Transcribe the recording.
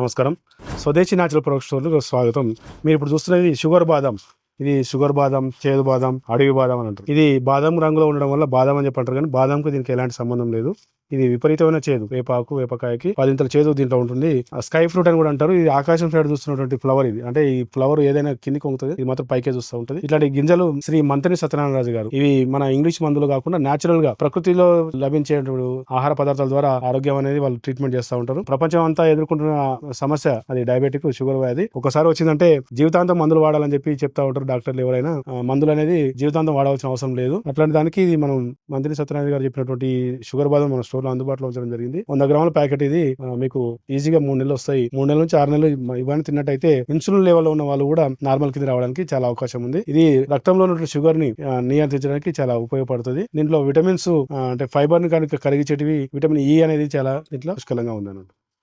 నమస్కారం. స్వదేశీ natural product స్టోర్లకు స్వాగతం. మీరు ఇప్పుడు చూస్తున్నది షుగర్ బాదం. ఇది షుగర్ బాదం చేదు బాదం అడవి బాదం అని అంటారు. ఇది బాదం రంగులో ఉండడం వల్ల బాదం అని చెప్పంటారు కానీ బాదంకు దీనికి ఎలాంటి సంబంధం లేదు. ఇది విపరీతమైన చేదు. వేపాకు వేపకాయకి పదింతల చేదు దీంట్లో ఉంటుంది. ఆ స్కై ఫ్రూట్ అని కూడా అంటారు. ఇది ఆకాశం సైడ్ చూస్తున్నటువంటి ఫ్లవర్ ఇది. అంటే ఈ ఫ్లవర్ ఏదైనా కిందికి వంగుతుంది ఇది మాత్రం పైకే చూస్తూ ఉంటుంది. ఇట్లాంటి గింజలు శ్రీ మంత్రి సత్యనారాయణ రాజు గారు. ఇవి మన ఇంగ్లీష్ మందులు కాకుండా న్యాచురల్గా ప్రకృతిలో లభించే ఆహార పదార్థాల ద్వారా ఆరోగ్యం అనేది వాళ్ళు ట్రీట్మెంట్ చేస్తూ ఉంటారు. ప్రపంచం అంతా ఎదుర్కొంటున్న సమస్య అది డయాబెటిక్ షుగర్ వ్యాధి. ఒకసారి వచ్చిందంటే జీవితాంతం మందులు వాడాలని చెప్పి చెప్తా ఉంటారు డాక్టర్లు ఎవరైనా. మందులు అనేది జీవితాంతం వాడవలసిన అవసరం లేదు. అట్లాంటి దానికి ఇది మనం మంత్రి సత్యనారాయణ గారు చెప్పినటువంటి షుగర్ బాధ మన స్టోర్లో అందుబాటులో ఉంచడం జరిగింది. వంద గ్రాముల ప్యాకెట్ ఇది మీకు ఈజీగా మూడు నెలలు వస్తాయి. మూడు నెలల నుంచి ఆరు నెలలు ఇవన్నీ తిన్నట్టయితే ఇన్సులిన్ లెవెల్ ఉన్న వాళ్ళు కూడా నార్మల్ కింద రావడానికి చాలా అవకాశం ఉంది. ఇది రక్తంలో ఉన్న షుగర్ని నియంత్రించడానికి చాలా ఉపయోగపడుతుంది. దీంట్లో విటమిన్స్ అంటే ఫైబర్ని కనుక కరిగించేటివి విటమిన్ ఈ అనేది చాలా దీంట్లో పుష్కలంగా ఉంది అన్నట్టు